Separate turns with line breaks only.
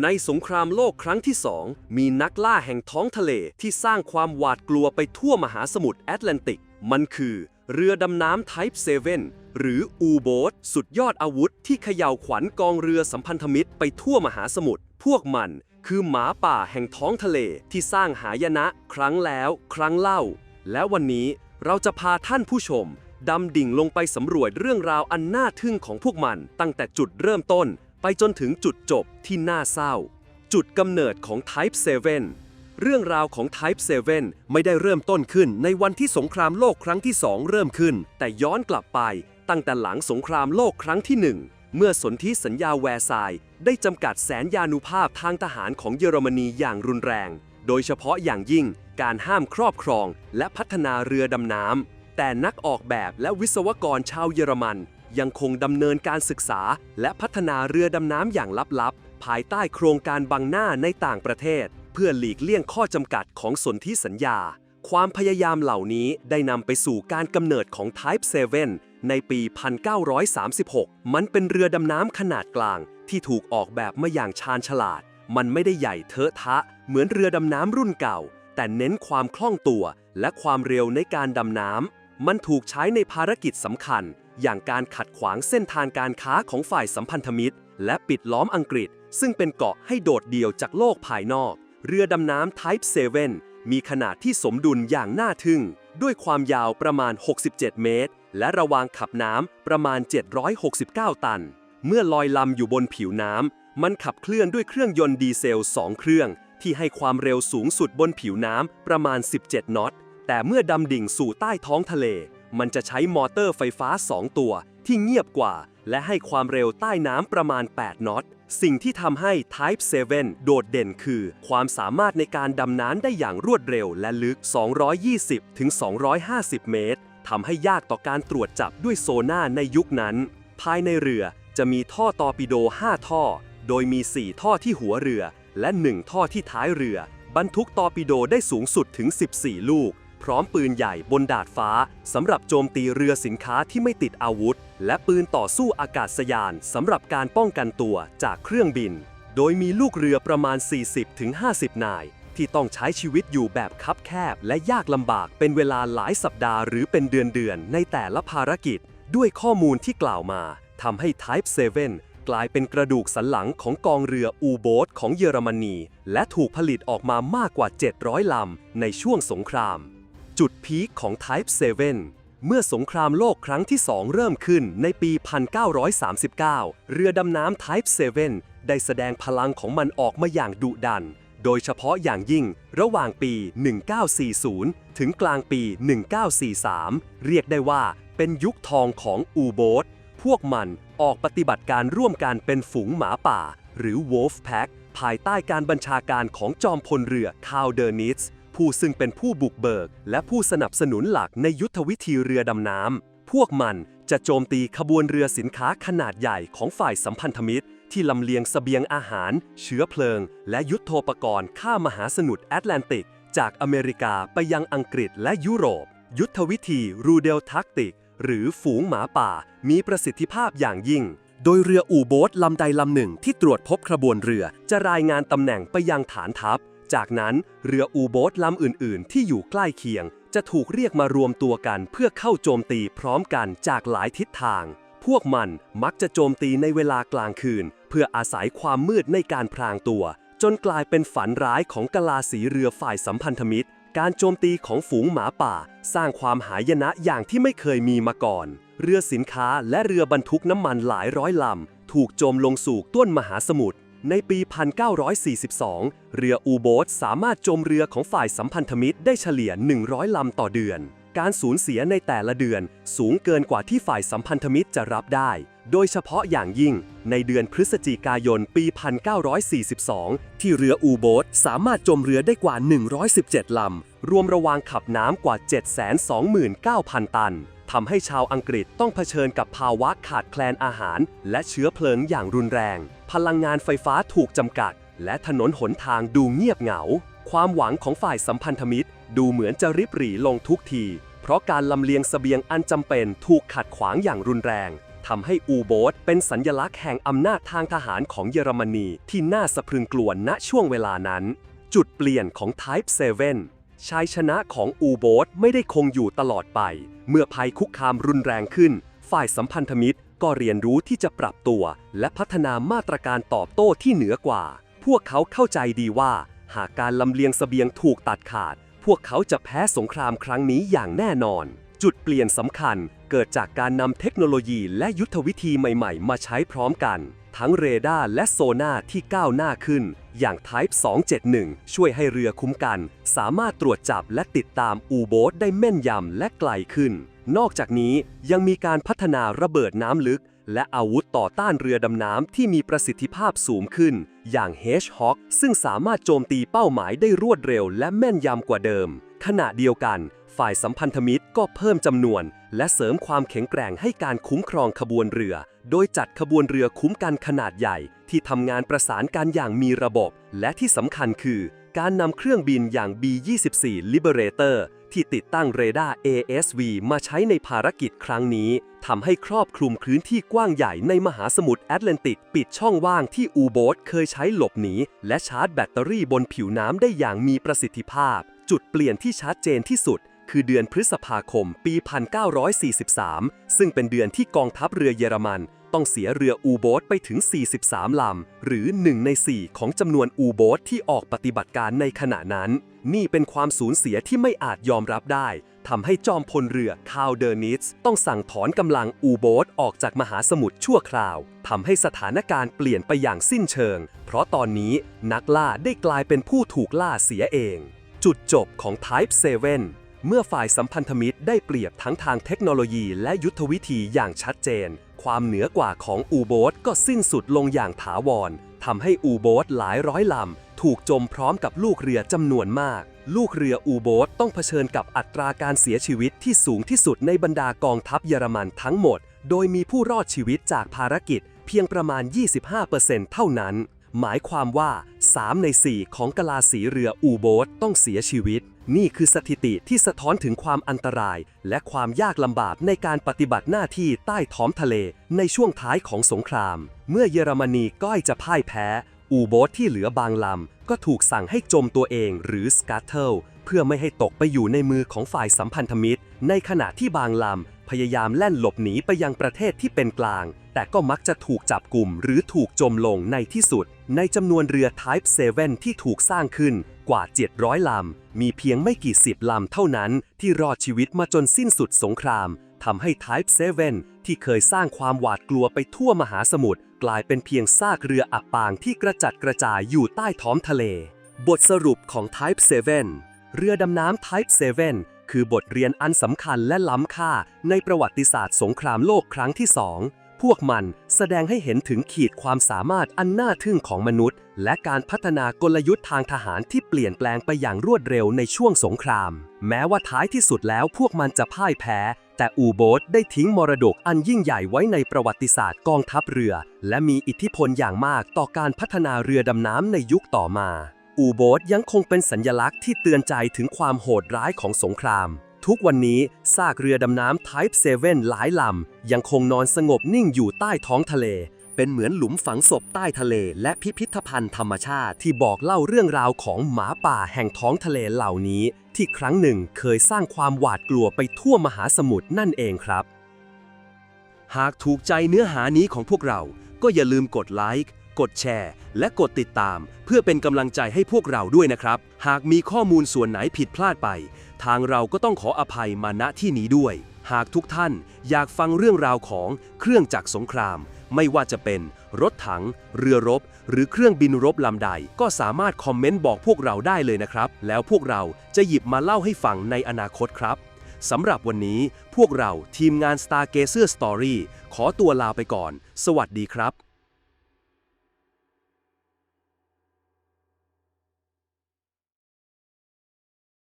ในสงครามโลกครั้งที่สองมีนักล่าแห่งท้องทะเลที่สร้างความหวาดกลัวไปทั่วมหาสมุทรแอตแลนติก มันคือเรือดำน้ำ Type 7 หรืออูโบทสุดยอดอาวุธที่เขย่าวขวัญกองเรือสัมพันธมิตรไปทั่วมหาสมุทรพวกมันคือหมาป่าแห่งท้องทะเลที่สร้างหายนะ ครั้งแล้ว ครั้งเล่า และวันนี้เราจะพาท่านผู้ชมดำดิ่งลงไปสำรวจเรื่องราวอันน่าทึ่งของพวกมันตั้งแต่จุดเริ่มต้น ไปจนถึงจุดจบที่น่าเศร้า จุดกำเนิดของ Type 7 เรื่องราวของ Type 7 ไม่ได้เริ่มต้นขึ้นในวันที่สงครามโลกครั้งที่สองเริ่มขึ้น แต่ย้อนกลับไปตั้งแต่หลังสงครามโลกครั้งที่หนึ่งเมื่อสนธิสัญญาแวร์ซายได้จำกัดแสนยานุภาพทางทหารของเยอรมนีอย่างรุนแรง โดยเฉพาะอย่างยิ่งการห้ามครอบครองและพัฒนาเรือดำน้ำแต่นักออกแบบและวิศวกรชาวเยอรมัน ยังคงดำเนินการศึกษา และพัฒนาเรือดำน้ำอย่างลับๆ ภายใต้โครงการบังหน้าในต่างประเทศ เพื่อหลีกเลี่ยงข้อจำกัดของสนธิสัญญา ความพยายามเหล่านี้ได้นำไปสู่การกำเนิดของ Type 7 ในปี 1936 มันเป็นเรือดำน้ำขนาดกลาง ที่ถูกออกแบบมาอย่างชาญฉลาด มันไม่ได้ใหญ่เทอะทะ เหมือนเรือดำน้ำรุ่นเก่า แต่เน้นความคล่องตัว และความเร็วในการดำน้ำมันถูกใช้ในภารกิจสำคัญ อย่างการขัดขวางเส้นทางการค้าของฝ่ายสัมพันธมิตร และปิดล้อมอังกฤษ ซึ่งเป็นเกาะให้โดดเดี่ยวจากโลกภายนอก เรือดำน้ำ Type 7 มีขนาดที่สมดุลอย่างน่าทึ่ง ด้วยความยาวประมาณ 67 เมตร และระวางขับน้ำประมาณ 769 ตัน เมื่อลอยลำอยู่บนผิวน้ำ มันขับเคลื่อนด้วยเครื่องยนต์ดีเซล 2 เครื่อง ที่ให้ความเร็วสูงสุดบนผิวน้ำประมาณ 17นอต แต่เมื่อดำดิ่งสู่ใต้ท้องทะเล มันจะใช้มอเตอร์ไฟฟ้า 2 ตัวที่เงียบกว่า และให้ความเร็วใต้น้ำประมาณ 8 นอต สิ่งที่ทำให้ Type 7 โดดเด่นคือ ความสามารถในการดำน้ำได้อย่างรวดเร็วและลึก 220ถึง250 เมตรทำให้ยากต่อการตรวจจับด้วยโซน่าในยุคนั้น ภายในเรือจะมีท่อตอร์ปิโด 5 ท่อ โดยมี 4 ท่อที่หัวเรือ และ 1 ท่อที่ท้ายเรือ บรรทุกตอร์ปิโดได้สูงสุดถึง 14 ลูก พร้อมปืนใหญ่บนดาดฟ้าสำหรับโจมตีเรือสินค้าที่ไม่ติดอาวุธ และปืนต่อสู้อากาศยานสำหรับการป้องกันตัวจากเครื่องบิน โดยมีลูกเรือประมาณ 40-50 นาย ที่ต้องใช้ชีวิตอยู่แบบคับแคบ และยากลำบากเป็นเวลาหลายสัปดาห์หรือเป็นเดือนๆในแต่ละภารกิจ ด้วยข้อมูลที่กล่าวมาทำให้ Type 7กลายเป็นกระดูกสันหลังของกองเรืออูโบทของเยอรมนี และถูกผลิตออกมามากกว่า 700 ลำ ในช่วงสงคราม จุดพีคของ Type 7 เมื่อสงครามโลกครั้งที่ 2 เริ่มขึ้นในปี 1939 เรือดำน้ำ Type 7 ได้แสดงพลังของมันออกมาอย่างดุดัน โดยเฉพาะอย่างยิ่งระหว่างปี 1940 ถึงกลางปี 1943 เรียกได้ว่าเป็นยุคทองของอูโบทพวกมันออกปฏิบัติการร่วมกันเป็นฝูงหมาป่า หรือ Wolf Pack ภายใต้การบัญชาการของจอมพลเรือคาวเดอร์นิส ผู้ซึ่งเป็นผู้บุกเบิก และผู้สนับสนุนหลักในยุทธวิธีเรือดำน้ำ พวกมันจะโจมตีขบวนเรือสินค้าขนาดใหญ่ของฝ่ายสัมพันธมิตร ที่ลำเลียงเสบียงอาหาร เชื้อเพลิง และยุทโธปกรณ์ข้ามมหาสมุทรแอตแลนติก จากอเมริกาไปยังอังกฤษและยุโรป ยุทธวิธีรูเดลทักติก หรือฝูงหมาป่า มีประสิทธิภาพอย่างยิ่งโดยเรืออูโบทลำใดลำหนึ่งที่ตรวจพบขบวนเรือจะรายงานตำแหน่งไปยังฐานทัพ จากนั้นเรืออูโบทลำอื่นๆ ที่อยู่ใกล้เคียง จะถูกเรียกมารวมตัวกันเพื่อเข้าโจมตีพร้อมกันจากหลายทิศทาง พวกมันมักจะโจมตีในเวลากลางคืน เพื่ออาศัยความมืดในการพรางตัว จนกลายเป็นฝันร้ายของกลาสีเรือฝ่ายสัมพันธมิตร การโจมตีของฝูงหมาป่า สร้างความหายนะอย่างที่ไม่เคยมีมาก่อน เรือสินค้าและเรือ บรรทุกน้ำมันหลายร้อยลำถูกจมลงสู่ต้นมหาสมุทร ในปี 1942 เรืออูโบทสามารถจมเรือของฝ่ายสัมพันธมิตรได้เฉลี่ย 100 ลำต่อเดือน การสูญเสียในแต่ละเดือนสูงเกินกว่าที่ฝ่ายสัมพันธมิตรจะรับได้ โดยเฉพาะอย่างยิ่ง ในเดือนพฤศจิกายนปี 1942 ที่เรืออูโบทสามารถจมเรือได้กว่า 117 ลำ รวมระวางขับน้ำกว่า 729,000 ตัน ทำให้ชาวอังกฤษต้องเผชิญกับภาวะขาดแคลนอาหาร และเชื้อเพลิงอย่างรุนแรง พลังงานไฟฟ้าถูกจำกัด และถนนหนทางดูเงียบเหงา ความหวังของฝ่ายสัมพันธมิตร ดูเหมือนจะริบหรี่ลงทุกที เพราะการลำเลียงเสบียงอันจำเป็นถูกขัดขวางอย่างรุนแรงทำให้อูโบสเป็นสัญลักษณ์แห่งอำนาจทางทหารของเยอรมนีที่น่าสะพรึงกลัวณช่วงเวลานั้น จุดเปลี่ยนของ Type 7 ชัยชนะของอูโบสไม่ได้คงอยู่ตลอดไป เมื่อภัยคุกคามรุนแรงขึ้น ฝ่ายสัมพันธมิตรก็เรียนรู้ที่จะปรับตัว และพัฒนามาตรการตอบโต้ที่เหนือกว่า พวกเขาเข้าใจดีว่า หากการลำเลียงเสบียงถูกตัดขาด พวกเขาจะแพ้สงครามครั้งนี้อย่างแน่นอน จุดเปลี่ยนสำคัญเกิดจากการนำเทคโนโลยีและยุทธวิธีใหม่ ๆ มาใช้พร้อมกัน ทั้งเรดาร์และโซน่าที่ก้าวหน้าขึ้น อย่าง Type 271 ช่วยให้เรือคุ้มกัน สามารถตรวจจับและติดตามอูโบสได้แม่นยำและไกลขึ้น นอกจากนี้ยังมีการพัฒนาระเบิดน้ำลึก และอาวุธต่อต้านเรือดำน้ำที่มีประสิทธิภาพสูงขึ้น อย่าง Hedgehog ซึ่งสามารถโจมตีเป้าหมายได้รวดเร็วและแม่นยำกว่าเดิม ขณะเดียวกัน ฝ่ายสัมพันธมิตรก็เพิ่มจำนวน และเสริมความแข็งแกร่งให้การคุ้มครองขบวนเรือ โดยจัดขบวนเรือคุ้มกันขนาดใหญ่ ที่ทำงานประสานกันอย่างมีระบบ และที่สำคัญคือ การนำเครื่องบินอย่าง B-24 Liberator ที่ติดตั้งเรดาร์ ASV มาใช้ในภารกิจครั้งนี้ทำให้ครอบคลุมพื้นที่กว้างใหญ่ในมหาสมุทรแอตแลนติก ปิดช่องว่างที่อูโบสเคยใช้หลบหนี และชาร์จแบตเตอรี่บนผิวน้ำได้อย่างมีประสิทธิภาพ จุดเปลี่ยนที่ชัดเจนที่สุด คือเดือนพฤษภาคมปี 1943 ซึ่งเป็นเดือนที่กองทัพเรือเยอรมัน ต้องเสียเรืออูโบสไปถึง 43 ลำ หรือ 1 ใน 4 ของจำนวนอูโบสที่ออกปฏิบัติการในขณะนั้น นี่เป็นความสูญเสียที่ไม่อาจยอมรับได้ทำให้จอมพลเรือคาวเดอร์นิสต้องสั่งถอนกำลังอูโบสออกจากมหาสมุทรชั่วคราวทำให้สถานการณ์เปลี่ยนไปอย่างสิ้นเชิง เพราะตอนนี้นักล่าได้กลายเป็นผู้ถูกล่าเสียเอง จุดจบของ Type 7 เมื่อฝ่ายสัมพันธมิตรได้เปรียบทั้งทางเทคโนโลยีและยุทธวิธีอย่างชัดเจน ความเหนือกว่าของอูโบสก็สิ้นสุดลงอย่างถาวรทำให้อูโบสหลายร้อยลำ ถูกจมพร้อมกับลูกเรือจำนวนมาก ลูกเรืออูโบสต้องเผชิญกับอัตราการเสียชีวิตที่สูงที่สุดในบรรดากองทัพเยอรมันทั้งหมด โดยมีผู้รอดชีวิตจากภารกิจเพียงประมาณ 25%เท่านั้น หมายความว่า 3 ใน 4 ของกะลาสีเรืออูโบสต้องเสียชีวิต นี่คือสถิติที่สะท้อนถึงความอันตราย และความยากลำบากในการปฏิบัติหน้าที่ใต้ท้องทะเลในช่วงท้ายของสงคราม เมื่อเยอรมนีก้อยจะพ่ายแพ้ อูโบสที่เหลือบางลำ ก็ถูกสั่งให้จมตัวเองหรือสกัตเทิลเพื่อไม่ให้ตกไปอยู่ในมือของฝ่ายสัมพันธมิตร ในขณะที่บางลำ พยายามแล่นหลบหนีไปยังประเทศที่เป็นกลาง แต่ก็มักจะถูกจับกลุ่มหรือถูกจมลงในที่สุด ในจำนวนเรือ Type 7 ที่ถูกสร้างขึ้นกว่า 700 ลำ มีเพียงไม่กี่สิบลำเท่านั้นที่รอดชีวิตมาจนสิ้นสุดสงครามทำให้ Type 7 ที่เคยสร้างความหวาดกลัวไปทั่วมหาสมุทรกลายเป็นเพียงซากเรืออับปางที่กระจัดกระจายอยู่ใต้ท้องทะเล บทสรุปของ Type 7 เรือดำน้ำ Type 7 คือบทเรียนอันสำคัญและล้ำค่าในประวัติศาสตร์สงครามโลกครั้งที่สอง พวกมันแสดงให้เห็นถึงขีดความสามารถอันน่าทึ่งของมนุษย์ และการพัฒนากลยุทธ์ทางทหารที่เปลี่ยนแปลงไปอย่างรวดเร็วในช่วงสงคราม แม้ว่าท้ายที่สุดแล้วพวกมันจะพ่ายแพ้ แต่อูโบสได้ทิ้งมรดกอันยิ่งใหญ่ไว้ในประวัติศาสตร์กองทัพเรือ และมีอิทธิพลอย่างมากต่อการพัฒนาเรือดำน้ำในยุคต่อมา อูโบสยังคงเป็นสัญลักษณ์ที่เตือนใจถึงความโหดร้ายของสงคราม ทุกวันนี้ซากเรือดำน้ำ Type 7 หลายลำ ยังคงนอนสงบนิ่งอยู่ใต้ท้องทะเล เป็นเหมือนหลุมฝังศพใต้ทะเล และพิพิธภัณฑ์ธรรมชาติที่บอกเล่าเรื่องราวของหมาป่าแห่งท้องทะเลเหล่านี้ ที่ครั้งหนึ่งเคยสร้างความหวาดกลัวไปทั่วมหาสมุทรนั่นเองครับ
หากถูกใจเนื้อหานี้ของพวกเรา ก็อย่าลืมกดไลค์ กดแชร์ และกดติดตาม เพื่อเป็นกำลังใจให้พวกเราด้วยนะครับ หากมีข้อมูลส่วนไหนผิดพลาดไป ทางเราก็ต้องขออภัยมาณที่นี้ด้วย หากทุกท่านอยากฟังเรื่องราวของเครื่องจักรสงคราม ไม่ว่าจะเป็นรถถัง เรือรบ หรือเครื่องบินรบลำใด ก็สามารถคอมเมนต์บอกพวกเราได้เลยนะครับ แล้วพวกเราจะหยิบมาเล่าให้ฟังในอนาคตครับสำหรับวันนี้พวกเราทีมงาน Stargazer Story ขอตัวลาไปก่อน สวัสดีครับ